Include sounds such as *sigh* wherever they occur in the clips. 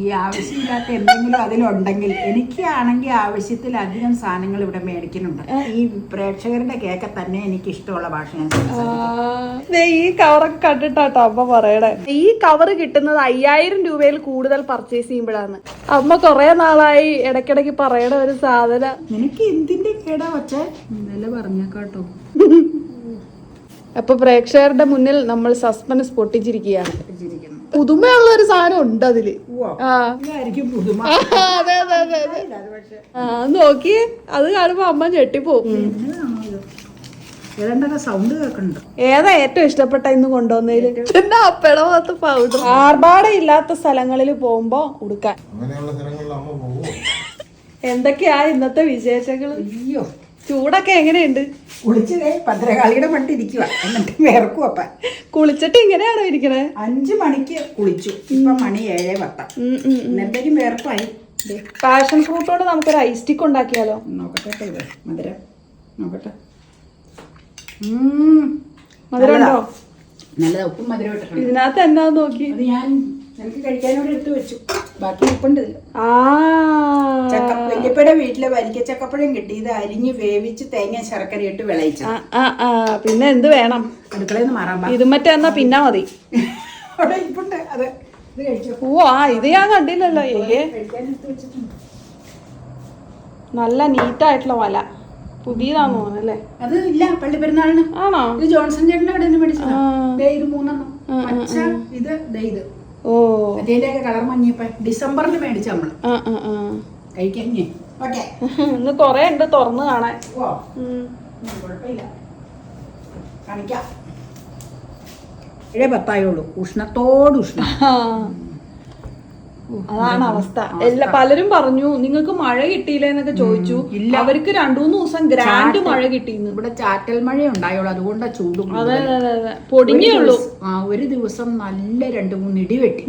ഈ ആവശ്യമില്ലാത്ത എന്തെങ്കിലും അതിലുണ്ടെങ്കിൽ എനിക്കാണെങ്കിൽ ആവശ്യത്തിലധികം സാധനങ്ങൾ ഇവിടെ മേടിക്കുന്നുണ്ട്. ഈ പ്രേക്ഷകരുടെ കേക്ക് തന്നെ എനിക്ക് ഇഷ്ടമുള്ള ഭാഷ ഞാൻ. ഈ കവറൊക്കെ കണ്ടിട്ടാട്ടോ അമ്മ പറയണേ. ഈ കവർ കിട്ടുന്നത് അയ്യായിരം രൂപയിൽ കൂടുതൽ പർച്ചേസ് ചെയ്യുമ്പോഴാണ്. അമ്മ കൊറേ നാളായി ഇടയ്ക്കിടയ്ക്ക് പറയണ ഒരു സാധന. നിനക്ക് എന്തിന്റെ കേടാ പക്ഷേ ഇന്നലെ പറഞ്ഞേക്കാട്ടോ. അപ്പൊ പ്രേക്ഷകരുടെ മുന്നിൽ നമ്മൾ സസ്പെൻസ് പൊട്ടിച്ചിരിക്കുകയാണ്. പുതുമയുള്ള ഒരു സാധനം ഉണ്ട് അതിൽ. അതെ അതെ അതെ അതെ. പക്ഷേ. ആ നോക്കി. അത് കാണുമ്പോ അമ്മ ഞെട്ടിപ്പോവും. ഏതാ ഏറ്റവും ഇഷ്ടപ്പെട്ട ഇന്ന് കൊണ്ടുവന്നതിൽ? പിന്നെ അപ്പടമത്ത് പൗഡർ ആർഭാടമില്ലാത്ത സ്ഥലങ്ങളിൽ പോകുമ്പോ ഉടുക്കാൻ. അങ്ങനെയുള്ള സ്ഥലങ്ങളിൽ അമ്മ പോകുമോ എന്തൊക്കെയാ ഇന്നത്തെ വിശേഷങ്ങൾ അയ്യോ. ചൂടൊക്കെ എങ്ങനെയുണ്ട്? കുളിച്ചതേ ഭദ്രകാളിയുടെ മണ്ട് ഇരിക്കുക എന്നിട്ട് വേർക്കും അപ്പ. കുളിച്ചിട്ട് ഇങ്ങനെയാണോ ഇരിക്കണേ? അഞ്ചു മണിക്ക് കുളിച്ചു. ഇപ്പൊ മണി ഏഴേ പത്താം. എന്തെങ്കിലും. വേർപ്പായി പാഷൻ ഫ്രൂട്ട് കൊണ്ട് നമുക്കൊരു ഐസ് സ്റ്റിക്ക് ഉണ്ടാക്കിയാലോ? നോക്കട്ടെ കേട്ടോ ഇത്. മധുരം നോക്കട്ടെ. മധുരം ഉണ്ടോ നല്ലതാ. ഉപ്പും മധുരം ഇതിനകത്ത് എന്നാ നോക്കി? ഞാൻ എനിക്ക് കഴിക്കാനോട് എടുത്ത് വെച്ചു. ബാക്കി വല്യപ്പയുടെ വീട്ടിലെ വരിക്ക ചക്കപ്പഴം കിട്ടി. ഇത് അരിഞ്ഞ് വേവിച്ച് തേങ്ങ ശർക്കര ഇട്ട് വിളയിച്ചു പിന്നെ എന്ത് വേണം? അടുക്കളയിൽ നിന്ന് മാറാൻ പാ ഇത് മറ്റേ എന്നാ പിന്നെ മതി. അവിടെ ഇപ്പുണ്ട് അത് ഇത് കഴിച്ചോ? ഓ ആ ഇത് ഞാൻ കണ്ടില്ലല്ലോ. ഏ നല്ല നീറ്റായിട്ടുള്ള വല. പുതിയതാന്ന് തോന്നുന്നല്ലേ അത് ഇല്ല പള്ളി പെരുന്നാളിന് ആണോ? ഇത് ജോൺസൺ ചേട്ടന്റെ കടയിൽ നിന്ന് മേടിച്ചതാ. ഇത് മൂന്നെണ്ണം. ഇത് ഇത്. ഓ. ഒക്കെ കളർ മഞ്ഞിപ്പോ ഡിസംബറിൽ മേടിച്ച നമ്മൾ. ആ ആ ആ. കഴിക്കാൻ ഓക്കെ. ഇന്ന് കൊറേ ഉണ്ട് തുറന്ന് കാണാൻ. ഓ. കുഴപ്പമില്ല. കാണിക്കാം. ഉഷ്ണത്തോട് ഉഷ്ണം. അതാണ് അവസ്ഥ. എല്ലാ പലരും പറഞ്ഞു നിങ്ങൾക്ക് മഴ കിട്ടിയില്ലേ? എന്നൊക്കെ ചോദിച്ചു. അവർക്ക് രണ്ടു മൂന്ന് ദിവസം ഗ്രാൻഡ് മഴ കിട്ടി ഇവിടെ ചാറ്റൽ മഴ ഉണ്ടായുള്ളൂ. അതുകൊണ്ടാ ചൂടും അതെ അതെ അതെ പൊടിഞ്ഞേ ഉള്ളൂ. ആ ഒരു ദിവസം നല്ല രണ്ട് മൂന്ന് ഇടി വെട്ടി.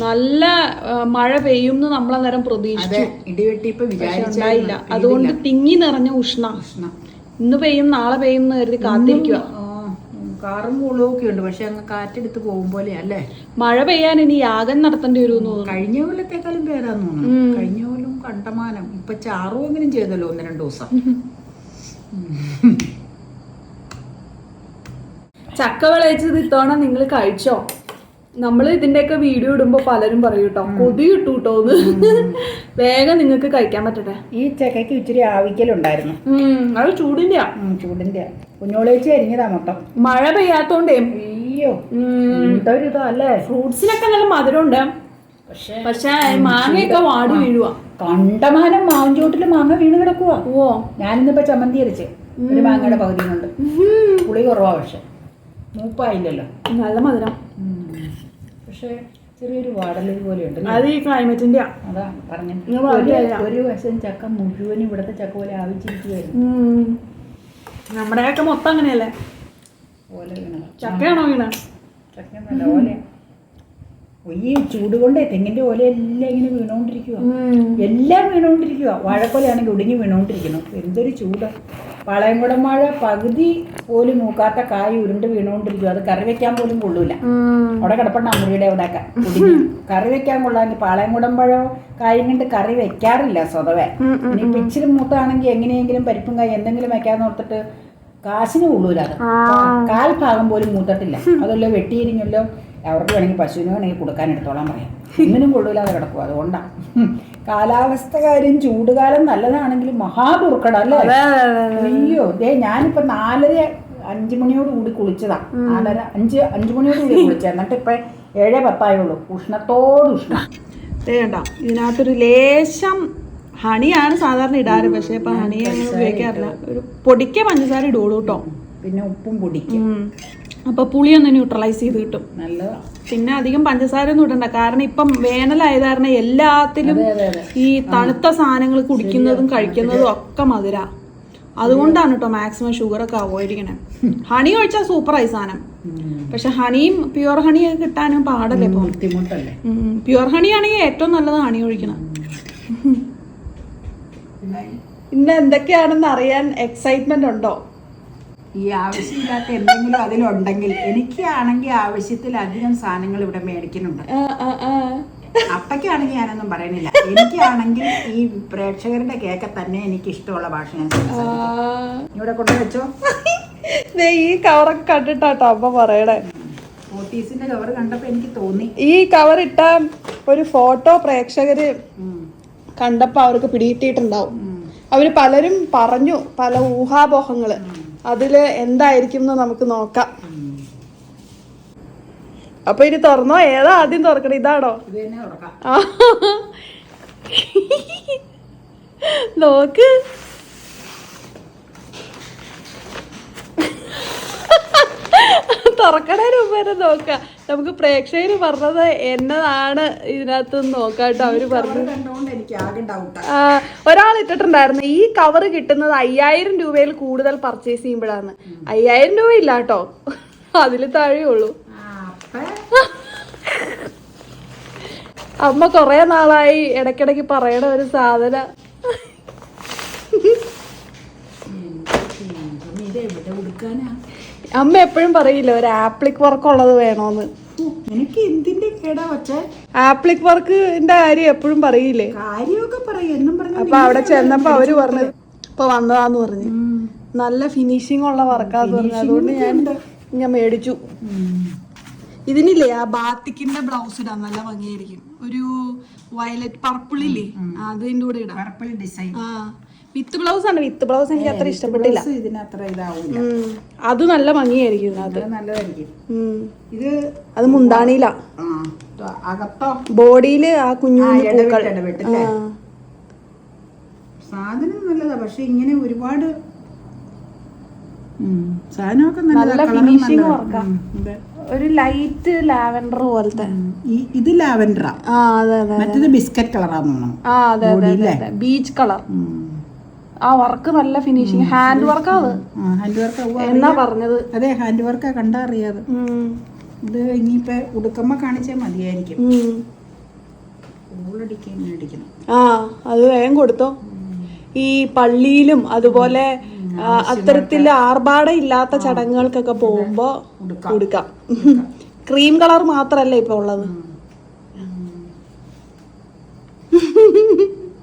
നല്ല മഴ പെയ്യും എന്ന് നമ്മളന്നേരം പ്രതീക്ഷിച്ചു. അതെ ഇടി വെട്ടി വിചാരിച്ചില്ല അതുകൊണ്ട് തിങ്ങി നിറഞ്ഞ ഉഷ്ണ. ഉഷ്ണ. ഇന്ന് പെയ്യും നാളെ പെയ്യും എന്ന് കരുതി കാത്തിരിക്കുക കാറും കൂളും ഒക്കെ ഉണ്ട്. പക്ഷെ അങ്ങ് കാറ്റെടുത്ത് പോകും പോലെ അല്ലേ മഴ പെയ്യാൻ ഇനി യാഗം നടത്തേണ്ടി വരും കഴിഞ്ഞ കൊല്ലത്തെക്കാളും പേരാന്ന് തോന്നുന്നു. കഴിഞ്ഞ കൊല്ലം കണ്ടമാനം. ഇപ്പൊ ചാറുവെങ്കിലും ചെയ്തല്ലോ ഒന്ന് രണ്ടു ദിവസം. ചക്ക വിളയിച്ചത് ഇത്തവണ നിങ്ങൾ കഴിച്ചോ? നമ്മൾ ഇതിന്റെയൊക്കെ വീഡിയോ ഇടുമ്പോ പലരും പറയും കേട്ടോ കൊതി കിട്ടു കേട്ടോ വേഗം നിങ്ങൾക്ക് കഴിക്കാൻ പറ്റട്ടെ. ഈ ചക്കയ്ക്ക് ഇച്ചിരി ആവിക്കലുണ്ടായിരുന്നു. അത് ചൂടിന്റെയാ. ഉം, ചൂടിന്റെ കുഞ്ഞോളേച്ചി അരിഞ്ഞതാ മൊത്തം. മഴ പെയ്യാത്തോണ്ടേ. അയ്യോ എന്തൊരു ഇതാ അല്ലേ ഫ്രൂട്ട്സിനൊക്കെ നല്ല മധുരമുണ്ട്. പക്ഷെ മാങ്ങയൊക്കെ വാടി വീഴുക കണ്ടമാനം മാഞ്ചോട്ടിൽ മാങ്ങ വീണ് കിടക്കുക ഓ ഞാനിന്നിപ്പോ ചമ്മന്തി അരച്ച്. ഒരു മാങ്ങയുടെ പകുതി കൊണ്ട് പുളി കുറവാ പക്ഷെ. മൂപ്പായില്ലല്ലോ. നല്ല മധുരം. പക്ഷെ ചെറിയൊരു വാടൽ പോലെയുണ്ട് അത് ഈ ക്ലൈമറ്റിന്റെ അതാ പറഞ്ഞു. ഒരു വശം ചക്ക മുഴുവനും ഇവിടുത്തെ ചക്ക പോലെ ആവിച്ചിരിക്കുവായിരുന്നു. ഉം. നമ്മുടെയൊക്കെ മൊത്തം അങ്ങനെയല്ലേ? ചക്കയാണോ വീണ? ഈ ചൂട് കൊണ്ടേ തെങ്ങിന്റെ ഓല എല്ലാം ഇങ്ങനെ വീണോണ്ടിരിക്കുക എല്ലാം വീണോണ്ടിരിക്കുക വാഴക്കൊലയാണെങ്കിൽ ഒടുങ്ങി വീണോണ്ടിരിക്കണം എന്തൊരു ചൂട്. പാളയംകുടം വാഴ പകുതി പോലും മൂക്കാത്ത കായ് ഉരുണ്ട് വീണുകൊണ്ടിരിക്കും അത് കറി വെക്കാൻ പോലും കൊള്ളൂല. അവിടെ കിടപ്പുണ്ട് അമ്മയുടെ അവിടെ ഒക്കെ കറി വെക്കാൻ കൊള്ളാമെങ്കിൽ പാളയംകുടം പഴം കായും കൊണ്ട് കറി വെക്കാറില്ല സ്വതവേ. ഇനി ഇപ്പൊ മൂത്താണെങ്കിൽ എങ്ങനെയെങ്കിലും പരിപ്പും കായ് എന്തെങ്കിലും വെക്കാന്ന് ഓർത്തിട്ട് കാശിന് കൊള്ളൂല അത്. കാൽ ഭാഗം പോലും മൂത്തട്ടില്ല. അതല്ലോ വെട്ടിയിരിഞ്ഞല്ലോ. അവർക്ക് വേണമെങ്കിൽ പശുവിന് വേണമെങ്കിൽ കൊടുക്കാൻ എടുത്തോളാൻ പറയാം. ഒന്നിനും കൊള്ളൂലാതെ കിടക്കും അതുകൊണ്ടാണ് കാലാവസ്ഥ കാര്യം ചൂടുകാലം നല്ലതാണെങ്കിലും മഹാദുർക്കടം അല്ലേ? അയ്യോ ദേ ഞാനിപ്പോ നാലര അഞ്ചു മണിയോട് കൂടി കുളിച്ചതാ. നാലര അഞ്ച് അഞ്ചു മണിയോട് കൂടി കുളിച്ച എന്നിട്ട് ഇപ്പൊ ഏഴേ പത്തായുള്ളൂ. ഉഷ്ണത്തോട് ഉഷ്ണം. വേണ്ട ഇതിനകത്തൊരു ലേശം ഹണിയാണ് സാധാരണ ഇടാറ്. പക്ഷെ ഇപ്പൊ ഹണി അങ്ങനെ ഉപയോഗിക്കാറില്ല. ഒരു പൊടിക്ക പഞ്ചസാര ഇടുള്ളൂ കേട്ടോ പിന്നെ ഉപ്പും പൊടിക്കും. അപ്പൊ പുളി ഒന്ന് ന്യൂട്രലൈസ് ചെയ്ത് കിട്ടും. നല്ലതാ. പിന്നെ അധികം പഞ്ചസാര ഒന്നും ഇടണ്ട. കാരണം ഇപ്പം വേനലായത് കാരണം എല്ലാത്തിലും ഈ തണുത്ത സാധനങ്ങൾ കുടിക്കുന്നതും കഴിക്കുന്നതും ഒക്കെ മധുര. അതുകൊണ്ടാണ് കേട്ടോ മാക്സിമം ഷുഗർ ഒക്കെ അവോയ്ഡ് ചെയ്യണേ. ഹണി കഴിച്ചാൽ സൂപ്പറായി സാധനം. പക്ഷെ ഹണിയും പ്യുവർ ഹണി കിട്ടാനും പാടല്ലേ ഇപ്പം? പ്യുവർ ഹണി ആണെങ്കിൽ ഏറ്റവും നല്ലത് ഹണി ഒഴിക്കണം. ഇന്ന് എന്തൊക്കെയാണെന്ന് അറിയാൻ എക്സൈറ്റ്മെന്റ് ഉണ്ടോ? ഈ ആവശ്യമില്ലാത്ത എന്തെങ്കിലും അതിലുണ്ടെങ്കിൽ എനിക്കാണെങ്കിൽ ആവശ്യത്തിലധികം സാധനങ്ങൾ ഇവിടെ മേടിക്കുന്നുണ്ട്. അപ്പയ്ക്കാണെങ്കിൽ ഞാനൊന്നും പറയുന്നില്ല. എനിക്കാണെങ്കിൽ ഈ പ്രേക്ഷകരുടെ കേക്ക തന്നെ എനിക്ക് ഇഷ്ടമുള്ള ഭാഷ ഞാൻ. ഇവിടെ കൊണ്ടുവച്ചോ ദേ ഈ കവറൊക്കെ കണ്ടിട്ടാട്ടോ അമ്മ പറയണേ. ഓട്ടീസിന്റെ കവർ കണ്ടപ്പോ എനിക്ക് തോന്നി. ഈ കവർ ഇട്ട ഒരു ഫോട്ടോ പ്രേക്ഷകര്. കണ്ടപ്പോ അവർക്ക് പിടികിട്ടിയിട്ടുണ്ടാവും. അവർ പലരും പറഞ്ഞു പല ഊഹാപോഹങ്ങൾ. അതിൽ എന്തായിരിക്കും എന്ന് നമുക്ക് നോക്കാം. അപ്പൊ ഇനി തുറന്നോ? ഏതാ ആദ്യം തുറക്കണേ? ഇതാണോ? നോക്ക്. തുറക്കണേന് രൂപേനെ നോക്കാം. നമുക്ക് പ്രേക്ഷകര് പറഞ്ഞത് എന്നതാണ് ഇതിനകത്ത് നോക്കാട്ടോ അവർ പറഞ്ഞു ഒരാൾ ഇട്ടിട്ടുണ്ടായിരുന്നു. ഈ കവർ കിട്ടുന്നത് അയ്യായിരം രൂപയിൽ കൂടുതൽ പർച്ചേസ് ചെയ്യുമ്പോഴാണ്. അയ്യായിരം രൂപ ഇല്ല കേട്ടോ. അതിൽ താഴെ ഉള്ളൂ. അപ്പ. അമ്മ കൊറേ നാളായി ഇടക്കിടക്ക് പറയണ ഒരു സാധന. ഇത് എവിടെ കൊടുക്കാനാ അമ്മ എപ്പോഴും പറയില്ല ഒരു ആപ്ലിക് വർക്ക് ഉള്ളത് വേണോന്ന്. എനിക്ക് എന്തിന്റെ കേടാ പക്ഷേ ആപ്ലിക് വർക്കിന്റെ കാര്യം എപ്പോഴും പറയില്ലേ? കാര്യമൊക്കെ പറയും എന്നും പറഞ്ഞു അപ്പൊ അവിടെ ചെന്നപ്പോ അവർ പറഞ്ഞു ഇപ്പൊ വന്നതാന്ന് പറഞ്ഞു. നല്ല ഫിനിഷിംഗ് ഉള്ള വർക്കാന്ന് പറഞ്ഞു. അതുകൊണ്ട് ഞാൻ ഞാൻ മേടിച്ചു. ഇതിനില്ലേ ആ ബാത്തിക്കിന്റെ ബ്ലൗസ് ഇടാൻ നല്ല ഭംഗിയായിരിക്കും. ഒരു വയലറ്റ് പർപ്പിൾ ഇല്ലേ? അതിന്റെ കൂടെ ഇടാം. പർപ്പിൾ ഡിസൈൻ ആ. വിത്ത് ബ്ലൗസ് ആണ് വിത്ത് ബ്ലൗസ് എനിക്ക് അത്ര ഇഷ്ടപ്പെട്ടില്ല. ഇതിനത്ര. അത് നല്ല ഭംഗിയായിരിക്കും അത് നല്ലതായിരിക്കും. ഉം. ഇത് അത് മുന്താണിയില അകത്തോ? ബോഡിയിൽ ആ കുഞ്ഞു പൂക്കൾ. സാധനം നല്ലതാ. പക്ഷെ ഇങ്ങനെ ഒരുപാട് സാധനമൊക്കെ നല്ല ഫിനിഷിംഗ്. ഒരു ലൈറ്റ് ലാവൻഡർ പോലത്തെ. ഇത് ലാവൻഡറാ. മറ്റേത് ബിസ്ക്കറ്റ് കളറാന്ന് തോന്നുന്നു. Beach colour. ആ വർക്ക് നല്ല ഫിനിഷിങ്. ഹാൻഡ് വർക്ക് അത് ഹാൻഡ് വർക്ക് എന്നാ പറഞ്ഞത്? അതെ ഹാൻഡ് വർക്കാ കണ്ടാ അറിയാതെ. ഇത് ഇനിയിപ്പോ ഉടുക്കമ്മ കാണിച്ചാൽ മതിയായിരിക്കും. ആ അത് വേഗം കൊടുത്തോ. ഈ പള്ളിയിലും അതുപോലെ അത്തരത്തിൽ അത്തരത്തിൽ ആർഭാടം ഇല്ലാത്ത ചടങ്ങുകൾക്കൊക്കെ പോകുമ്പോ കൊടുക്കാം ക്രീം കളർ മാത്രല്ല ഇപ്പൊ ഉള്ളത്?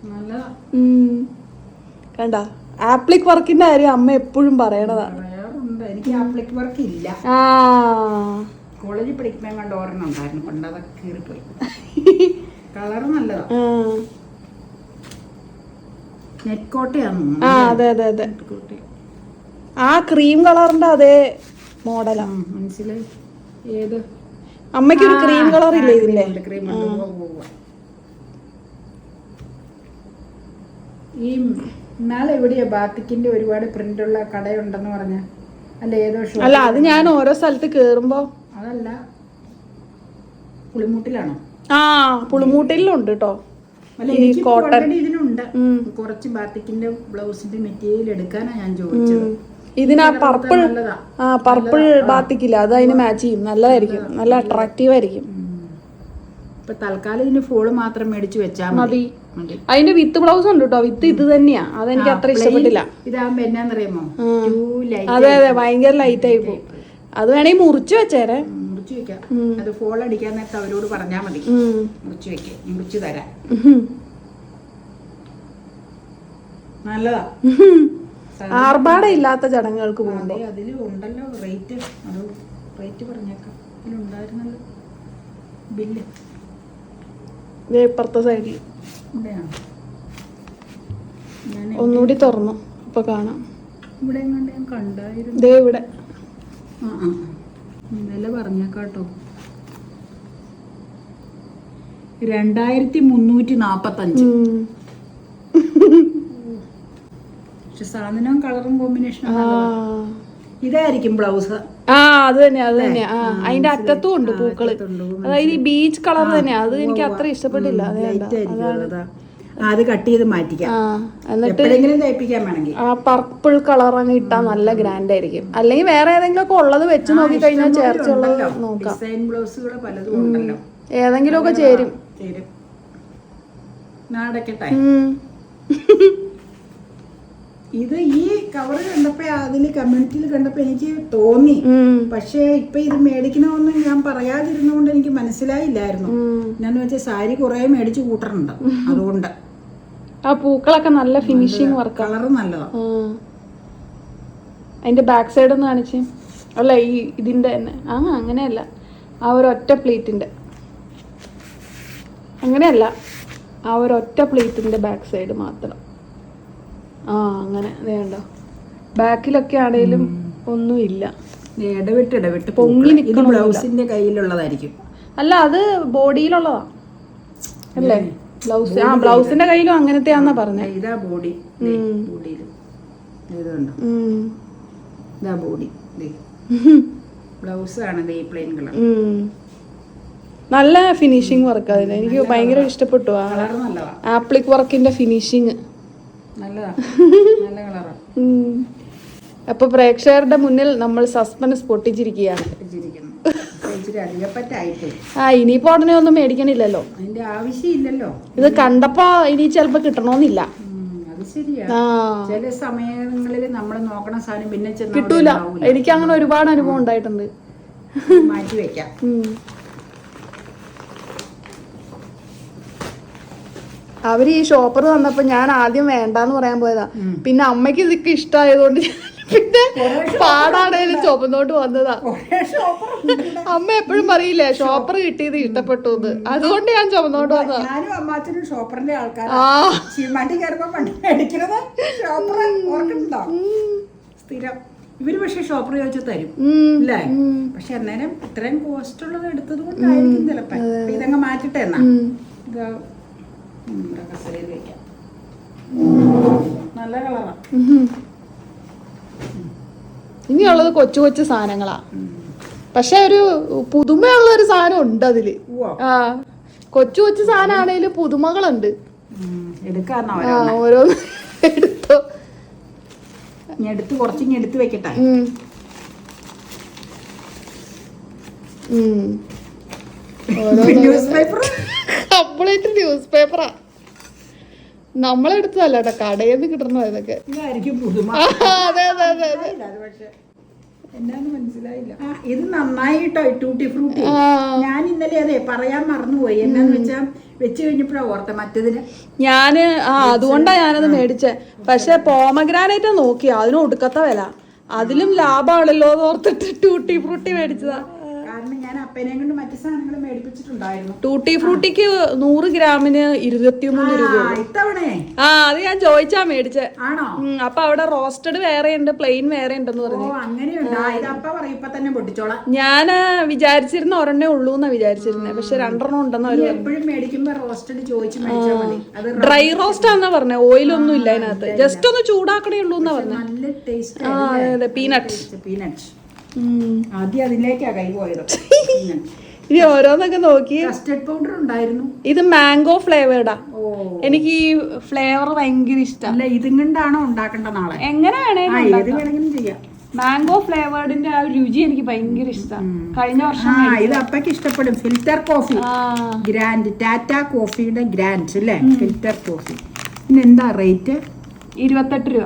നല്ലതാ ഉം. *laughs* കണ്ട? ആപ്ലിക് വർക്കിന്റെ കാര്യം അമ്മ എപ്പോഴും പറയണതാ. എനിക്ക് ആപ്ലിക് വർക്ക് ഇല്ല. ആ. കോളേജിൽ പഠിക്കുമ്പോൾ കണ്ട ഒരെണ്ണം ഉണ്ടായിരുന്നു. പണ്ട് അതൊക്കെ കീറിപ്പോയി. കളർ നല്ലതാ. ആ. നെറ്റ് കോട്ടയാന്ന് ആ അതെ അതെ അതെ. ആ ക്രീം കളറിന്റെ അതേ മോഡലാ മനസ്സിലായി. ഏത്? അമ്മയ്ക്ക് ഒരു ക്രീം കളർ ഇല്ലേ ഇതിന്റെ ക്രീം ഈ നാളെ എവിടെയാ? ബാത്തിക്കിന്റെ ഒരുപാട് പ്രിന്റ് ഉള്ള കടയുണ്ടെന്ന് പറഞ്ഞ. അല്ല ഏതോ ഷോ അല്ല അത് ഞാൻ ഓരോ സ്ഥലത്ത് കേറുമ്പോ അതല്ല പുളിമൂട്ടിലാണോ? ആ പുളിമൂട്ടിലുണ്ട് കേട്ടോ ഇതിനുണ്ട്. കുറച്ച് ബാത്തിക്കിന്റെ ബ്ലൗസിന്റെ മെറ്റീരിയൽ എടുക്കാനാ ഞാൻ ചോദിച്ചത്. ഇതിനാ പർപ്പിൾ ആ പർപ്പിൾ ബാത്തിക്കില്ല. അത് അതിന് മാച്ച് ചെയ്യും. നല്ലതായിരിക്കും. നല്ല അട്രാക്റ്റീവ് ആയിരിക്കും. ഇപ്പൊ തൽക്കാലം ഇതിന് ഫോൾ മാത്രം മേടിച്ചു വെച്ചാൽ മതി. അതിന്റെ വിത്ത് ബ്ലൗസ് ഉണ്ട് കേട്ടോ വിത്ത് ഇത് തന്നെയാ. അതെനിക്ക് അത്ര ഇഷ്ടപ്പെട്ടില്ല. ഇതാകുമ്പോ എന്നാന്നറിയാമോ? അതെ അതെ ഭയങ്കര ലൈറ്റ് ആയി പോകും അത് വേണമെങ്കിൽ മുറിച്ച് വെച്ചേരെ. മുറിച്ചു വെക്കാം. അത് ഫോൾ അടിക്കാൻ നേരത്തെ അവരോട് പറഞ്ഞാൽ മതി. മുറിച്ചു വെക്കാം. മുറിച്ചു തരാം. നല്ലതാ. ആർഭാടം ഇല്ലാത്ത ചടങ്ങുകൾക്ക് പോകണ്ടേ അതെ അതിൽ ഉണ്ടല്ലോ. റേറ്റ് അത് റേറ്റ് പറഞ്ഞേക്കാം. അതിലുണ്ടായിരുന്നല്ലോ ബില്ല് ഇപ്പുറത്തെ സൈഡിൽ ഒന്നുകൂടി തുറന്നു. ഇപ്പൊ കാണാം. ഇവിടെ കണ്ടായിരുന്നു. ദേ ഇവിടെ. ഇന്നലെ പറഞ്ഞേക്കാട്ടോ. രണ്ടായിരത്തി മുന്നൂറ്റി നാപ്പത്തഞ്ച്. പക്ഷെ സാധനവും കളറും കോമ്പിനേഷനും ഇതായിരിക്കും ബ്ലൗസ്. ആ അത് തന്നെ അത് തന്നെ. ആ അതിന്റെ അറ്റത്തും ഉണ്ട് പൂക്കൾ. അതായത് ഈ ബീച്ച് കളർ തന്നെ അത് എനിക്ക് അത്ര ഇഷ്ടപ്പെട്ടില്ല. അത് കട്ട് ചെയ്ത് മാറ്റിക്കാം. എന്നിട്ട് ആ പർപ്പിൾ കളർ അങ്ങ് ഇട്ടാ നല്ല ഗ്രാൻഡ് ആയിരിക്കും. അല്ലെങ്കിൽ വേറെ ഏതെങ്കിലും ഒക്കെ ഉള്ളത് വെച്ച് നോക്കി കഴിഞ്ഞാൽ ചേർച്ചുള്ളത് നോക്കാം. ഏതെങ്കിലും ഒക്കെ ചേരും. ചേരും. *laughs* ഇത് ഈ കവർ കണ്ടപ്പോ അതിൽ കമ്മ്യൂണിറ്റിയിൽ കണ്ടപ്പോ എനിക്ക് തോന്നി. പക്ഷെ ഇപ്പൊ ഇത് മേടിക്കണമെന്ന് ഞാൻ പറയാതിരുന്നോണ്ട് എനിക്ക് മനസ്സിലായില്ലായിരുന്നു. ഞാൻ എന്നാന്ന് വെച്ചാൽ സാരി കുറെ മേടിച്ച് കൂട്ടറുണ്ട്. അതുകൊണ്ട്. ആ പൂക്കളൊക്കെ നല്ല ഫിനിഷിങ് വർക്ക് കളർ നല്ലതാ. അതിന്റെ ബാക്ക് സൈഡ് ഒന്ന് കാണിച്ച്. അല്ല ഈ ഇതിന്റെ തന്നെ. ആ അങ്ങനെയല്ല. ആ ഒരു ഒറ്റ പ്ലേറ്റിന്റെ. അങ്ങനെയല്ല. ആ ഒരു ഒറ്റ പ്ലേറ്റിന്റെ ബാക്ക് സൈഡ് മാത്രം. ആ അങ്ങനെ വേണ്ട ബാക്കിലൊക്കെ ആണെങ്കിലും ഒന്നുമില്ല. ഇടവിട്ട് ഇടവിട്ട് പൊങ്ങി നിൽക്കുന്ന ഇത് ബ്ലൗസിന്റെ കയ്യിലുള്ളതായിരിക്കും. അല്ല അത് ബോഡിയിലുള്ളതാ. അല്ലേ? ബ്ലൗസ് ആ ബ്ലൗസിന്റെ കയ്യിലും അങ്ങനത്തെ ആന്നാ പറഞ്ഞത് ഇതാ ബോഡി. ബോഡിയിൽ. ഇതാ ബോഡി. ബ്ലൗസ് ആണ് ദേ പ്ലെയിൻ കളർ. നല്ല ഫിനിഷിങ് വർക്ക് അതിന് എനിക്ക് ഭയങ്കര ഇഷ്ടപ്പെട്ടു ആ ആപ്ലിക് വർക്കിന്റെ ഫിനിഷിങ് അപ്പൊ പ്രേക്ഷകരുടെ മുന്നിൽ നമ്മൾ സസ്പെൻസ് പൊട്ടിച്ചിരിക്കുകയാണ്. ആ ഇനിയിപ്പോ ഉടനെ ഒന്നും മേടിക്കണില്ലല്ലോ. അതിന്റെ ആവശ്യമില്ലല്ലോ. ഇത് കണ്ടപ്പോ ഇനി ചെലപ്പോ കിട്ടണമെന്നില്ല ചില സമയങ്ങളിൽ നമ്മൾ നോക്കണ സാധനം പിന്നെ കിട്ടൂല. എനിക്ക് അങ്ങനെ ഒരുപാട് അനുഭവം ഉണ്ടായിട്ടുണ്ട്. മാറ്റി വെക്കാം. ഉം. അവർ ഈ ഷോപ്പർ തന്നപ്പോ ഞാൻ ആദ്യം വേണ്ടാന്ന് പറയാൻ പോയതാ. പിന്നെ അമ്മയ്ക്ക് ഇതൊക്കെ ഇഷ്ടമായതുകൊണ്ട് പിന്നെ പാടാണേലും ചുമന്നോട്ട് വന്നതാ. അമ്മ എപ്പോഴും പറയില്ലേ ഷോപ്പർ കിട്ടിയത് ഇഷ്ടപ്പെട്ടു എന്ന് അതുകൊണ്ട് ഞാൻ ചുമന്നോട്ട് വന്നതാ. ഞാനും അമ്മാച്ചനും ഷോപ്പറിന്റെ ഇവർ പക്ഷെ ഷോപ്പർ ചോദിച്ചു തരും. അല്ലേ പക്ഷെ അന്നേരം ഇത്രയും കോസ്റ്റ് ഉള്ളത് എടുത്തത് കൊണ്ടായിരിക്കും ചിലപ്പോ. ഇതങ്ങ് മാറ്റിട്ടെ കസേരയിൽ നല്ല കളറാണ്. ഇനിയുള്ളത് കൊച്ചു കൊച്ചു സാധനങ്ങളാ. പക്ഷെ ഒരു പുതുമയുള്ള ഒരു സാധനം ഉണ്ട് അതിൽ. ആ കൊച്ചു കൊച്ചു സാധനമാണേലും പുതുമകളുണ്ട്. ഓരോന്ന്. എടുത്തോ. എടുത്ത് കുറച്ച് എടുത്ത് വെക്കട്ടെ. ന്യൂസ് പേപ്പർ കംപ്ലീറ്റ് ന്യൂസ് പേപ്പറാ നമ്മളെടുത്തതല്ല കേട്ടോ കടയിൽ നിന്ന് കിട്ടണ ഇതൊക്കെ അതെ അതെ അതെ അതെ. മനസ്സിലായില്ല. ഇത് നന്നായിട്ടോ ടൂട്ടി ഫ്രൂട്ടി ഞാൻ ഇന്നലെ അതെ പറയാൻ മറന്നുപോയി. എന്നാന്ന് വെച്ചാ വെച്ച് കഴിഞ്ഞപ്പോഴാ ഓർത്ത മറ്റേതിന്. ഞാൻ ആ അതുകൊണ്ടാ ഞാനത് മേടിച്ചേ. പക്ഷെ പോമഗ്രാനൈറ്റാ നോക്കി. അതിന് ഒടുക്കത്ത വില. അതിലും ലാഭമാണല്ലോ എന്ന് ഓർത്തിട്ട് ടൂട്ടി ഫ്രൂട്ടി മേടിച്ചതാ. ഞാൻ അപ്പനെയും കൊണ്ട് മറ്റു സാധനങ്ങൾ മേടിപ്പിച്ചിട്ടുണ്ടായിരുന്നു. ടൂട്ടി ഫ്രൂട്ടിക്ക് നൂറ് ഗ്രാമിന് ഇരുപത്തിമൂന്ന് രൂപ ആ, ഇത്തവണേ? ആ അത് ഞാൻ ചോദിച്ചാ മേടിച്ചേ. ആണോ? അപ്പൊ അവിടെ റോസ്റ്റഡ് വേറെ ഉണ്ട് പ്ലെയിൻ വേറെ ഉണ്ടെന്ന് പറഞ്ഞു. അങ്ങനെയുണ്ട്? തന്നെ പൊട്ടിച്ചോളാം. ഞാൻ വിചാരിച്ചിരുന്ന ഒരെണ്ണേ ഉള്ളൂ എന്നാ വിചാരിച്ചിരുന്നെ. പക്ഷെ രണ്ടെണ്ണം ഉണ്ടെന്ന് നീ അവർ എപ്പോഴും മേടിക്കുമ്പോ റോസ്റ്റഡ് ചോദിച്ചു ഡ്രൈ റോസ്റ്റ് ആണെന്നാ പറഞ്ഞേ. ഓയിലൊന്നും ഇല്ല അതിനകത്ത്. ജസ്റ്റ് ഒന്ന് ചൂടാക്കണേ ഉള്ളൂ എന്നാ പറഞ്ഞു. നല്ല ടേസ്റ്റ് ആ അതെ പീനട്ട് പീനട്ട് ആദ്യം അതിലേക്കാ കൈ പോയത്. ഇനി ഓരോന്നൊക്കെ നോക്കി. കസ്റ്റഡ് പൗഡർ ഉണ്ടായിരുന്നു. ഇത് മാംഗോ ഫ്ലേവേർഡാ എനിക്ക് ഈ ഫ്ലേവർ ഭയങ്കര ഇഷ്ടം. ഇതും കൊണ്ടാണോ ഉണ്ടാക്കേണ്ട നാളെ? വേണേലും ചെയ്യാം. മാംഗോ ഫ്ലേവേർഡിന്റെ ആ രുചി എനിക്ക് ഭയങ്കര ഇഷ്ടം. കഴിഞ്ഞ വർഷം ഇത് അപ്പയ്ക്ക് ഇഷ്ടപ്പെടും. ഫിൽറ്റർ കോഫി ഗ്രാൻഡ് ടാറ്റ കോഫിയുടെ ഗ്രാൻഡ് അല്ലേ? ഫിൽറ്റർ കോഫി പിന്നെ എന്താ റേറ്റ് ഇരുപത്തെട്ട് രൂപ.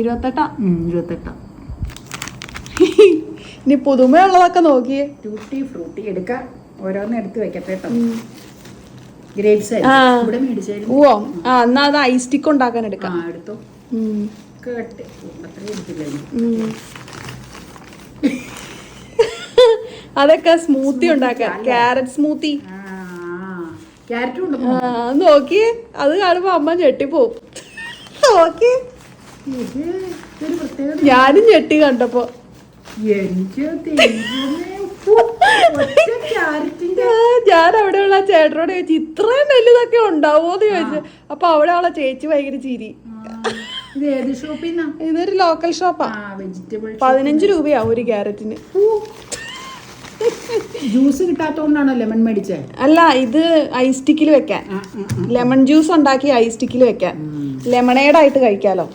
ഇരുപത്തെട്ടാ. ഇരുപത്തെട്ടാ. *laughs* ഇനി പുതുമയുള്ളതൊക്കെ നോക്കിയേ. ഫ്രൂട്ടി ഫ്രൂട്ടി എടുക്കാം. ഓരോന്ന് എടുത്ത് വെക്കട്ടെ കേട്ടോ. ഗ്രേപ്സ്. ഇവിടെ മേടിച്ചായിരുന്നു. ഓ ആ എന്നാ അത് ഐസ് സ്റ്റിക്ക് ഉണ്ടാക്കാൻ എടുക്കാം. എടുത്തോ. കേട്ടെ. അത്രയും. *laughs* അതൊക്കെ സ്മൂത്തി ഉണ്ടാക്കാൻ ക്യാരറ്റ് സ്മൂത്തി നോക്കിയേ. അത് കാണുമ്പോ അമ്മ ഞെട്ടിപ്പോവും. *laughs* നോക്കിയേ. ഞാനും ഞെട്ടി കണ്ടപ്പോ. ഞാൻ അവിടെയുള്ള ഉള്ള ചേട്ടനോട് ചോദിച്ചു ഇത്രയും വലുതൊക്കെ ഉണ്ടാവോന്ന് ചോദിച്ചു. അപ്പൊ അവിടെ ഉള്ള ചേച്ചി ഭയങ്കര ചിരി. ഇതൊരു ലോക്കൽ ഷോപ്പാ പതിനഞ്ച് രൂപയാ ഒരു ക്യാരറ്റിന്. Juice കിട്ടാത്തോണ്ടാണോ lemon മേടിച്ചേ? അല്ല ഇത് ഐസ് സ്റ്റിക്കിൽ വെക്കാൻ. ലെമൺ ജ്യൂസ് ഉണ്ടാക്കി ഐസ് സ്റ്റിക്കിൽ വെക്കാൻ. ലെമണേഡ് ആയിട്ട് കഴിക്കാലോ.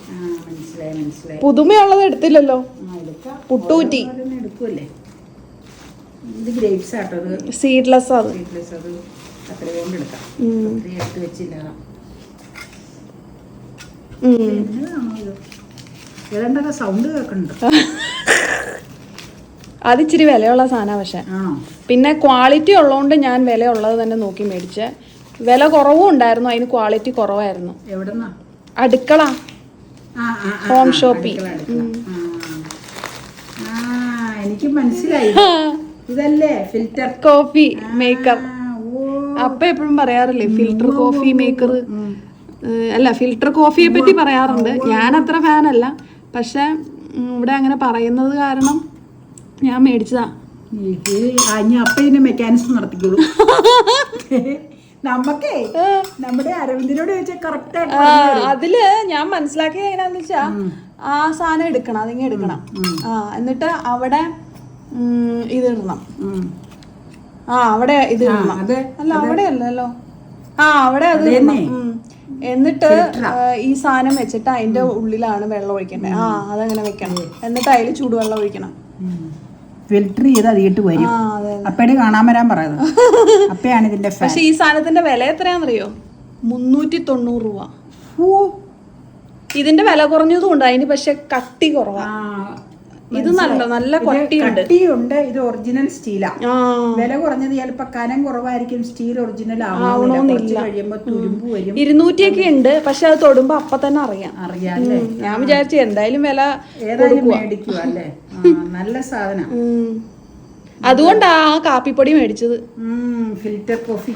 മനസ്സിലായി. പുതുമയുള്ളത് എടുത്തില്ലല്ലോ? പുട്ടൂറ്റി എടുക്കുമല്ലേ ഇത് ഗ്രേപ്സ് ആട്ടോ സീഡ്ലെസ് അത്. സീഡ്ലെസ് അത്. അത്രയും കൊണ്ട് എടുക്കാം. ഉം. അത്രയും എടുത്ത് വെച്ചില്ല. ഉം. എന്നതാണോ ഏതാണ്ടൊക്കെ സൗണ്ട് കേൾക്കുന്നുണ്ട്? *laughs* അത് ഇച്ചിരി വിലയുള്ള സാധനമാണ് പക്ഷെ. പിന്നെ ക്വാളിറ്റി ഉള്ളതുകൊണ്ട് ഞാൻ വില ഉള്ളത് തന്നെ നോക്കി മേടിച്ചേ. വില കുറവും ഉണ്ടായിരുന്നു അതിന് ക്വാളിറ്റി കുറവായിരുന്നു. എവിടെന്നാ? അടുക്കള. ഹോം. ആ, എനിക്ക് മനസ്സിലായി. *laughs* ഇതല്ലേ ഫിൽറ്റർ കോഫി മേക്കർ അപ്പ എപ്പോഴും പറയാറില്ലേ ഫിൽറ്റർ കോഫി മേക്കർ അല്ല ഫിൽറ്റർ കോഫിയെ പറ്റി പറയാറുണ്ട്. ഞാൻ അത്ര ഫാനല്ല. പക്ഷെ ഇവിടെ അങ്ങനെ പറയുന്നത് കാരണം ഞാൻ മേടിച്ചതാ. ഞാൻ അപ്പൊ ഇതിന്റെ മെക്കാനിസം നടത്തിക്കോളൂ. *laughs* നമുക്കേ നമ്മുടെ അരവിന്ദിനോട് ചോദിച്ചാൽ കറക്റ്റ് ആയിട്ട് അതിൽ ഞാൻ മനസ്സിലാക്കിയത് എങ്ങനെയാന്ന് വെച്ചാ ആ സാധനം എടുക്കണം അതിങ്ങനെ എടുക്കണം. ആ എന്നിട്ട് അവിടെ ഇത് ഇടണം. ആ അവിടെ ഇത് ഇടണം. അല്ല അവിടെ അല്ലല്ലോ. ആ അവിടെ അത് എന്നിട്ട് ഈ സാധനം വെച്ചിട്ട് അതിന്റെ ഉള്ളിലാണ് വെള്ളം ഒഴിക്കേണ്ടത്. ആ അതങ്ങനെ വെക്കണം. എന്നിട്ട് അതിൽ ചൂടുവെള്ളം ഒഴിക്കണം. ഫിൽറ്റർ ചെയ്ത് അതിട്ട് വരും. അപ്പയുടെ കാണാൻ വരാൻ പറയുന്നത് *laughs* അപ്പയാണ് ഇതിന്റെ പക്ഷെ ഈ സാധനത്തിന്റെ വില എത്രയാണെന്നറിയോ? മുന്നൂറ്റി തൊണ്ണൂറ് രൂപ ഇതിന്റെ വില കുറഞ്ഞതും ഉണ്ട്. അതിന് പക്ഷെ കട്ടി കുറവാ. ആ, ഇത് നല്ല നല്ല കട്ടിയുണ്ട്. ഇത് ഒറിജിനൽ സ്റ്റീലാ വില കുറഞ്ഞത് ചിലപ്പോ കനം കുറവായിരിക്കും സ്റ്റീൽ ഒറിജിനൽ ആവണമെന്നില്ല തുരുമ്പ് വരും. ഇരുന്നൂറ്റിയൊക്കെ ഉണ്ട് പക്ഷെ അത് തൊടുമ്പോ അപ്പൊ തന്നെ അറിയാം. അറിയാം ഞാൻ വിചാരിച്ചു എന്തായാലും വില ഏതായാലും മേടിക്കുക അല്ലേ? നല്ല സാധനം. അതുകൊണ്ടാ ആ കാപ്പിപ്പൊടി മേടിച്ചത്. Filter coffee.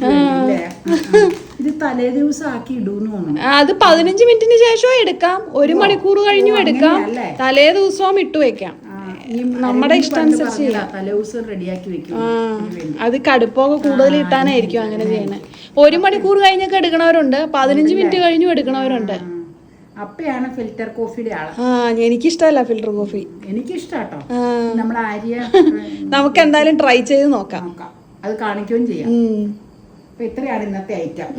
ഇത് തലേ ദിവസം ആക്കി ഇടൂന്ന് അത് പതിനഞ്ച് മിനിറ്റിന് ശേഷവും എടുക്കാം. ഒരു മണിക്കൂർ കഴിഞ്ഞു എടുക്കാം? തലേ ദിവസവും ഇട്ടു വെക്കാം. നമ്മുടെ ഇഷ്ടം അനുസരിച്ച് റെഡിയാക്കി വെക്കും. അത് കടുപ്പൊക്കെ കൂടുതൽ ഇട്ടാനായിരിക്കും അങ്ങനെ ചെയ്യണേ ഒരു മണിക്കൂർ കഴിഞ്ഞൊക്കെ എടുക്കണവരുണ്ട് പതിനഞ്ച് മിനിറ്റ് കഴിഞ്ഞും എടുക്കണവരുണ്ട്. അപ്പയാണ് ഫിൽറ്റർ കോഫിയുടെ ആൾ. ആ എനിക്കിഷ്ടമല്ല ഫിൽറ്റർ കോഫി എനിക്കിഷ്ടാട്ടോ. നമ്മുടെ ആര്യ നമുക്ക് എന്തായാലും ട്രൈ ചെയ്ത് നോക്കാം. അത് കാണിക്കുകയും ചെയ്യാം. അപ്പൊ ഇത്രയാണ് ഇന്നത്തെ ഐറ്റം.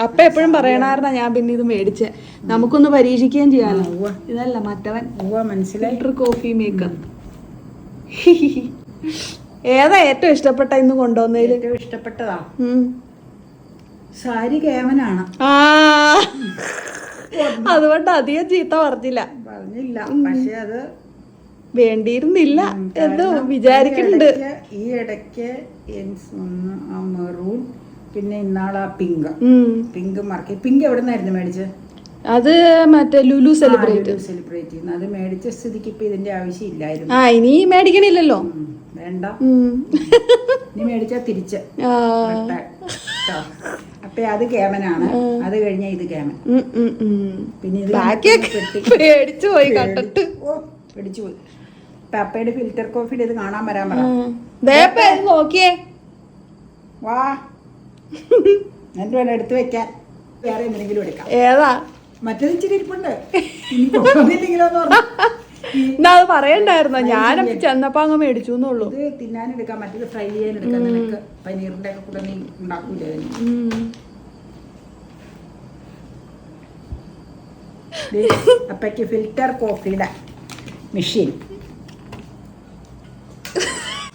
അപ്പ എപ്പോഴും പറയണായിരുന്ന ഞാൻ പിന്നെ ഇത് മേടിച്ച് നമുക്കൊന്ന് പരീക്ഷിക്കുകയും ചെയ്യാനോ ഇതല്ല മറ്റവൻ മനസ്സിലായി കോഫി മേക്കർ ഏതാ ഏറ്റവും ഇഷ്ടപ്പെട്ട ഇന്ന് കൊണ്ടുവന്നതിൽ ഏറ്റവും ഇഷ്ടപ്പെട്ടതാ സാരി കേവനാണ് ആ അതുകൊണ്ട് അധികം ചീത്ത പറഞ്ഞില്ല പറഞ്ഞില്ല പക്ഷെ അത് വേണ്ടിയിരുന്നില്ല എന്ന് വിചാരിക്കുന്നുണ്ട് ഈ ഇടയ്ക്ക് മെറൂൺ പിന്നെ ഇന്നാളാ പിങ്ക്. പിങ്ക് മാർക്ക് പിങ്ക് എവിടെ നിന്നായിരുന്നു മേടിച്ചത് അത് മറ്റേ ലുലു സെലിബ്രേറ്റ് സെലിബ്രേറ്റ് ചെയ്യുന്നു. അത് മേടിച്ച സ്ഥിതിക്ക് ഇപ്പൊ ഇതിന്റെ ആവശ്യമില്ലായിരുന്നു. ആ ഇനി മേടിക്കണില്ലല്ലോ. വേണ്ട. ഇനി മേടിച്ചാ തിരിച്ച്. അപ്പൊ അത് കേമനാണ്. അത് കഴിഞ്ഞ ഇത് കേമൻ. പിന്നെ ഇത് പേടിച്ചു പോയി കണ്ടിട്ട്. ഓ പേടിച്ചു പോയി. പപ്പയുടെ ഫിൽറ്റർ കോഫിയുടെ ഇത് കാണാൻ വരാൻ പറ. നോക്കിയേ. വാ. എന്നിട്ട് വേണം എടുത്തു വെക്കാൻ വേറെ എന്തെങ്കിലും എടുക്കാം. ഏതാ? മറ്റേത് ഇച്ചിരി ഇരിപ്പുണ്ട്. എന്ന് എന്നാ അത് പറയണ്ടായിരുന്നോ? ഞാൻ ചെന്നപ്പോ അങ്ങ് മേടിച്ചു എന്നുള്ളൂ. ഇത് തിന്നാനെടുക്കാം. മറ്റേത് ഫ്രൈ ചെയ്യാനെടുക്കാം. നിനക്ക് പനീറിന്റെ ഒക്കെ കൂടെ നീ ഉണ്ടാക്കൂലേ? അപ്പയ്ക്ക് ഫിൽറ്റർ കോഫിയുടെ മെഷീൻ.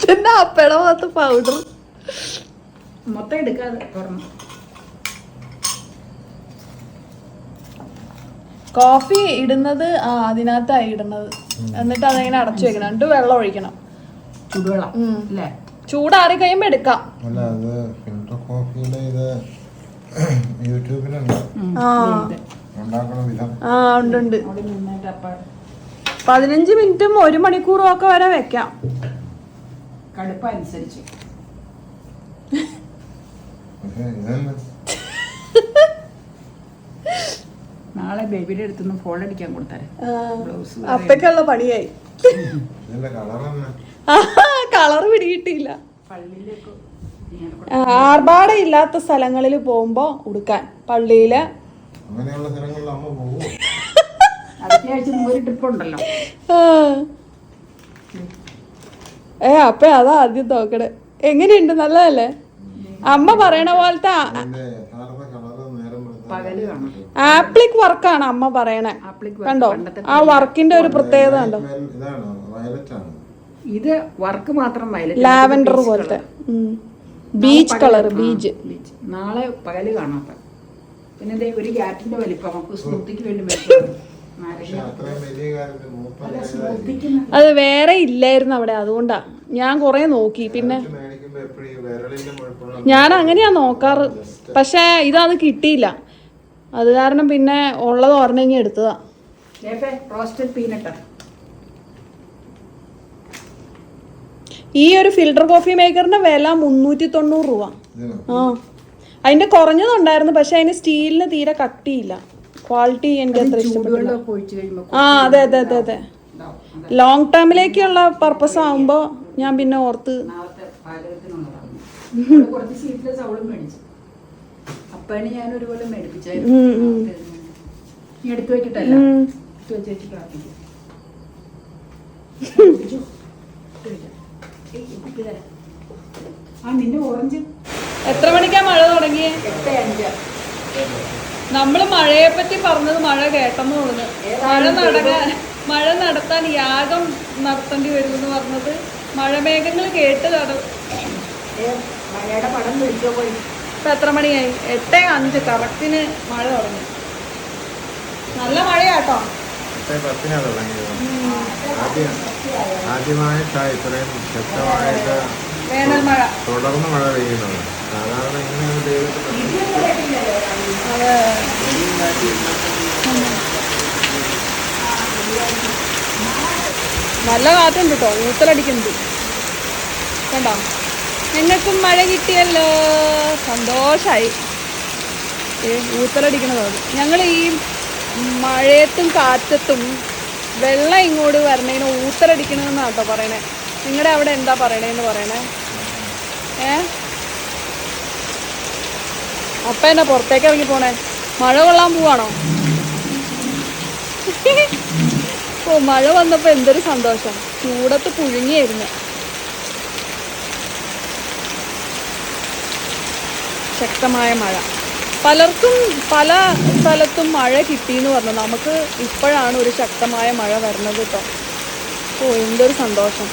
പിന്നെ അപ്പയുടെ ഭാഗത്ത് പൗഡർ മൊത്തം എടുക്കാതെ തുറന്നു. കോഫി ഇടുന്നത് ആ അതിനകത്തായി ഇടുന്നത്. എന്നിട്ട് അതിങ്ങനെ അടച്ചു വെക്കണം. എന്നിട്ട് വെള്ളം ഒഴിക്കണം. ചൂടുവെള്ളം. അല്ലേ? ചൂടാറി കഴിയുമ്പോ എടുക്കാം. അല്ല അത് ഫിൽറ്റർ കോഫിയുടെ ഇത് *clears throat* യൂട്യൂബിലുണ്ട്. ആ. ഉണ്ടാക്കണ വിധം. ആ ഉണ്ട് ഉണ്ട്. അവിടെ നിന്നിട്ട് അപ്പ പതിനഞ്ച് മിനിറ്റും ഒരു മണിക്കൂറും ഒക്കെ വരെ വെക്കാം. കടുപ്പം അനുസരിച്ച് പക്ഷെ ഇതന്നെ *laughs* നാളെ ബേബിയുടെ അടുത്തുനിന്ന് ഫോൺ അടിക്കാൻ കൊടുത്താരെ. അപ്പക്കുള്ള പണിയായി. കളർ കളർ പിടികിട്ടില്ല ആർഭാടം ഇല്ലാത്ത സ്ഥലങ്ങളിൽ പോകുമ്പോ ഉടുക്കാൻ. പള്ളിയിൽ. അങ്ങനെയുള്ള സ്ഥലങ്ങളിൽ അമ്മ പോകും ഒരു ട്രിപ്പ് ഉണ്ടല്ലോ. ഏ അപ്പ അതാ ആദ്യം നോക്കണേ. എങ്ങനെയുണ്ട്? നല്ലതല്ലേ? അമ്മ പറയണ പോലത്തെ ആപ്ലിക് വർക്കാണ് അമ്മ പറയണേ. ആപ്ലിക് കണ്ടോ? ആ വർക്കിന്റെ ഒരു പ്രത്യേകത ഉണ്ടോ ഇതാണ് വയലറ്റ് ആണ് ഇത് വർക്ക് മാത്രം ലാവൻഡർ പോലത്തെ. Beach colour beach. നാളെ പകൽ കാണാത്ത പിന്നെ *laughs* അല്ല, ഏതായാലും സ്മൂത്തിക്ക് നല്ല- അത് വേറെ ഇല്ലായിരുന്നു അവിടെ അതുകൊണ്ടാ. ഞാൻ കൊറേ നോക്കി പിന്നെ ഞാൻ അങ്ങനെയാ നോക്കാറ്. പക്ഷെ ഇതത് കിട്ടിയില്ല. അത് കാരണം പിന്നെ ഉള്ളത് ഒരെണ്ണെങ്കിൽ എടുത്തതാ. ലേപ്പേ, റോസ്റ്റഡ് പീനട്ടാ ഈ ഒരു ഫിൽട്ടർ കോഫി മേക്കറിന്റെ വില മുന്നൂറ്റി തൊണ്ണൂറ് രൂപ ആ. അതിന്റെ കുറഞ്ഞതുണ്ടായിരുന്നു പക്ഷെ അതിന് സ്റ്റീലിന് തീരെ കട്ടിയില്ല. ക്വാളിറ്റി എനിക്ക് അത്ര ഇഷ്ടപ്പെട്ടില്ല. ചൂടുവെള്ളമൊക്കെ ആ അതെ അതെ അതെ അതെ. ലോങ് ടേമിലേക്കുള്ള പർപ്പസ് ആകുമ്പോൾ ഞാൻ പിന്നെ ഓർത്ത് കുറച്ച് സീറ്റ്ലെസ് അവളും മേടിച്ചു. അപ്പനെ ഞാൻ ഒരു കൊല്ലം മേടിപ്പിച്ചായിരുന്നു. നീ എടുത്തു വെച്ചിട്ടല്ല. എടുത്തു വെച്ചിട്ട് വെച്ച്. പ്രാർത്ഥിക്കും. *laughs* ആ നിന്റെ ഓറഞ്ച്. എത്ര മണിക്കാ മഴ തുടങ്ങിയേ? എട്ട് അഞ്ച്. നമ്മൾ മഴയെ പറ്റി പറഞ്ഞത് മഴ കേട്ടെന്ന് തോന്നുന്നു. മഴ നടക്കാൻ മഴ നടത്താൻ യാഗം നടത്തേണ്ടി വരുമെന്ന് പറഞ്ഞത് മഴമേഘങ്ങൾ കേട്ട് നട മഴയുടെ പടം പിടിച്ചോ പോയി. ഇപ്പൊ എത്ര മണിയായി? എട്ട് അഞ്ച്. കറക്റ്റിന് മഴ തുടങ്ങി. നല്ല മഴയാട്ടോ. എട്ടേ പത്തിനാ തുടങ്ങിയത്. ആദ്യം ആദ്യമായിട്ടാ ഇത്രയും ശക്തമായിട്ട് വേനൽ മഴ. തുടർന്ന് മഴ പെയ്യുന്നത് സാധാരണ ഇങ്ങനെ നല്ല കാറ്റുണ്ട് കേട്ടോ. ഊത്തലടിക്കുന്നുണ്ട്. കണ്ടോ? നിങ്ങൾക്കും മഴ കിട്ടിയല്ലോ. സന്തോഷായി. ഊത്തലടിക്കണതാണ് ഞങ്ങൾ ഈ മഴയത്തും കാറ്റത്തും വെള്ളം ഇങ്ങോട്ട് വരണേന് ഊത്തലടിക്കണമെന്നാണ് കേട്ടോ പറയണേ. നിങ്ങളുടെ അവിടെ എന്താ പറയണേന്ന് പറയണേ? ഏ? അപ്പ എന്നാ പുറത്തേക്ക് ഇറങ്ങി പോണേ? മഴ കൊള്ളാൻ പോവാണോ? ഓ മഴ വന്നപ്പോൾ എന്തൊരു സന്തോഷം. ചൂടത്ത് പുഴുങ്ങിയായിരുന്നു. ശക്തമായ മഴ. പലർക്കും പല സ്ഥലത്തും മഴ കിട്ടിയെന്ന് പറഞ്ഞു. നമുക്ക് ഇപ്പോഴാണ് ഒരു ശക്തമായ മഴ വരുന്നത് കേട്ടോ ഓ എന്തൊരു സന്തോഷം.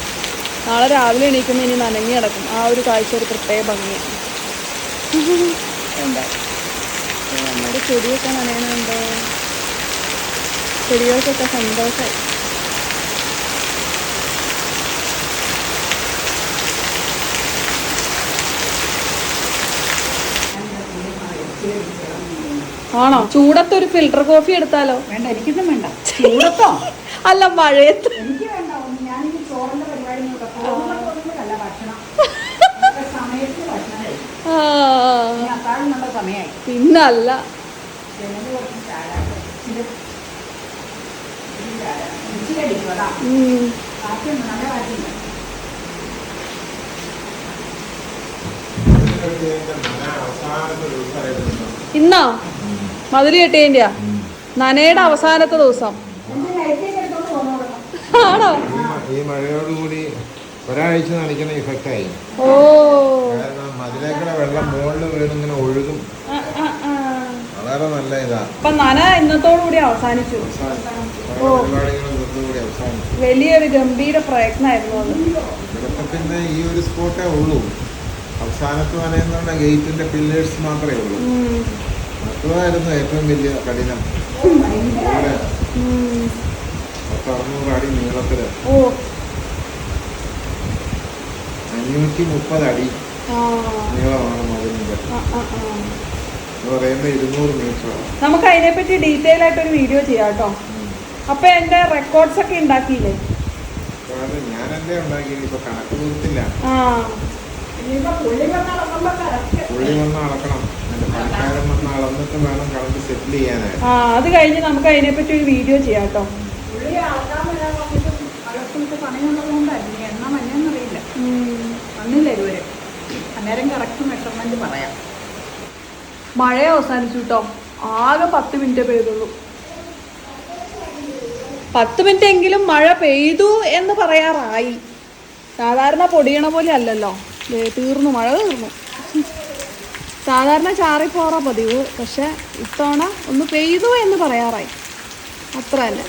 നാളെ രാവിലെ എണീക്കുമ്പോൾ ഇനി നനഞ്ഞു കിടക്കും. ആ ഒരു കാഴ്ച ഒരു പ്രത്യേക ഭംഗിയാണ് എന്താ? നമ്മുടെ ചെടിയൊക്കെ നനയണുണ്ടോ ചെടികൾക്കൊക്കെ സന്തോഷമായി ആണോ? ചൂടത്ത് ഒരു ഫിൽട്ടർ കോഫി എടുത്താലോ? വേണ്ട എനിക്കൊന്നും വേണ്ട. ചൂടത്തോ? *laughs* അല്ല മഴയത്ത്. എനിക്ക് വേണ്ട ഞാനിനി ചോറിന്റെ പരിപാടി *laughs* പിന്നല്ല. ഇന്നോ? മതിൽ കെട്ടിയതിന്റെയാ നനയുടെ അവസാനത്തെ ദിവസം. ആണോ? ഈ മഴയോടുകൂടി ഒരാഴ്ച നനയ്ക്കുന്ന ഇഫക്റ്റായി ഓ. കാരണം അതിലേക്കുള്ള വെള്ളം മുകളിൽ വീണ് ഇങ്ങനെ ഒഴുകും. വളരെ നല്ല ഇതാ. അപ്പൊ നന ഇന്നത്തോടുകൂടി അവസാനിച്ചു. വലിയൊരു ഗംഭീര പ്രയത്നമായിരുന്നു അത്. ഈ ഒരു സ്പോട്ടേ ഉള്ളൂ. അവസാനത്ത് നനയുന്നതുകൊണ്ട് ഗേറ്റിന്റെ പില്ലേഴ്സ് മാത്രമേ ഉള്ളൂ. ഉം. മറ്റതായിരുന്നു ഏറ്റവും വലിയ കഠിനം. അറുന്നൂറ് അടി നീളത്തിൽ. അഞ്ഞൂറ്റി മുപ്പത് അടി നീളമാണ് മതിലിന്റെ. നമുക്ക് അതിനെ ഇരുന്നൂറ് നമുക്ക് അതിനെപ്പറ്റി ഡീറ്റെയിൽ ആയിട്ട് ഒരു വീഡിയോ ചെയ്യാം കേട്ടോ. അപ്പൊ എന്റെ റെക്കോർഡ്സ് ഒക്കെ ഉണ്ടാക്കിയില്ലേ? ഞാൻ എന്റെ ഉണ്ടാക്കി ഇപ്പൊ കണക്ക് തീർത്തില്ല. പുള്ളി വന്നാൽ അളക്കുമ്പോ കറക്റ്റ്. പുള്ളി വന്ന് അളക്കണം. എന്റെ പണിക്കാരൻ വന്ന് അളന്നിട്ട് വേണം കണക്ക് സെറ്റിൽ ചെയ്യാനായിട്ട്. ആ അത് കഴിഞ്ഞ് നമുക്ക് അതിനെപ്പറ്റി ഒരു വീഡിയോ ചെയ്യാം കേട്ടോ. മഴ അവസാനിച്ചു കേട്ടോ. ആകെ പത്ത് മിനിറ്റ് പെയ്തുള്ളൂ. പത്ത് മിനിറ്റ് എങ്കിലും മഴ പെയ്തു എന്ന് പറയാറായി. സാധാരണ പൊടിയണ പോലെ അല്ലല്ലോ. തീർന്നു മഴ തീർന്നു സാധാരണ ചാറി പോറ പതിവ് പക്ഷെ ഇത്തവണ ഒന്ന് പെയ്തു എന്ന് പറയാറായി അത്ര തന്നെ.